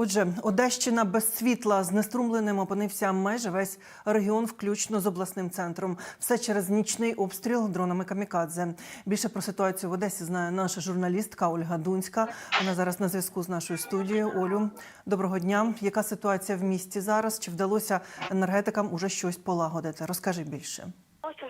Отже, Одещина без світла знеструмленим опинився майже весь регіон, включно з обласним центром. Все через нічний обстріл дронами камікадзе. Більше про ситуацію в Одесі знає наша журналістка Ольга Дунська. Вона зараз на зв'язку з нашою студією. Олю, доброго дня. Яка ситуація в місті зараз? Чи вдалося енергетикам уже щось полагодити? Розкажи більше.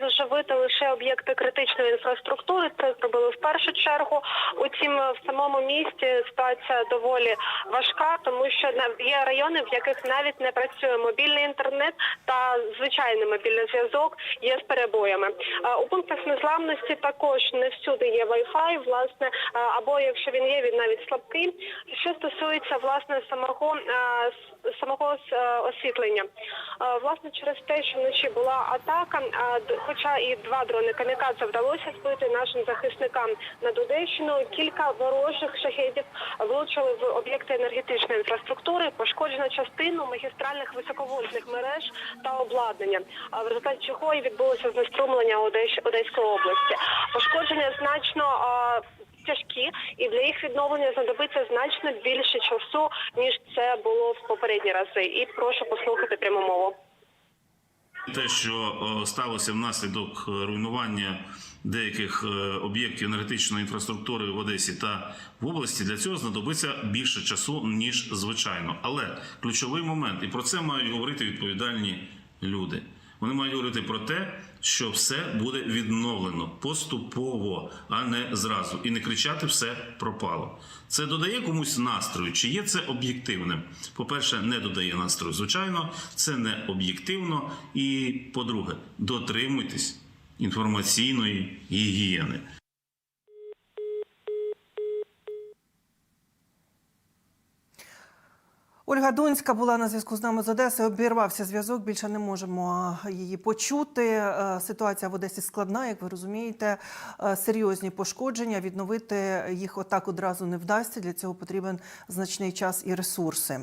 Заживити лише об'єкти критичної інфраструктури. Це зробили в першу чергу. Утім, в самому місті ситуація доволі важка, тому що є райони, в яких навіть не працює мобільний інтернет та звичайний мобільний зв'язок є з перебоями. У пунктах незламності також не всюди є Wi-Fi, власне, або якщо він є, він навіть слабкий. Що стосується власне самого самого освітлення, власне через те, що вночі була атака, хоча і два дрони камікадзе вдалося збити нашим захисникам над Одещиною, кілька ворожих шахедів влучили в об'єкти енергетичної інфраструктури, пошкоджено частину магістральних високовольтних мереж та обладнання. В результаті чого і відбулося знеструмлення Одещ- Одеської області. Пошкодження значно. Тяжкі і для їх відновлення знадобиться значно більше часу ніж це було в попередні рази. І прошу послухати пряму мову. Те, що е, сталося внаслідок е, руйнування деяких е, об'єктів енергетичної інфраструктури в Одесі та в області, для цього знадобиться більше часу ніж звичайно. Але ключовий момент, і про це мають говорити відповідальні люди. Вони мають говорити про те, що все буде відновлено поступово, а не зразу, і не кричати все пропало. Це додає комусь настрою, чи є це об'єктивним? По-перше, не додає настрою. Звичайно, це не об'єктивно. І по-друге, дотримуйтесь інформаційної гігієни. Ольга Донська була на зв'язку з нами з Одеси. Обірвався зв'язок. Більше не можемо її почути. Е, Ситуація в Одесі складна, як ви розумієте. Е, Серйозні пошкодження. Відновити їх отак одразу не вдасться. Для цього потрібен значний час і ресурси.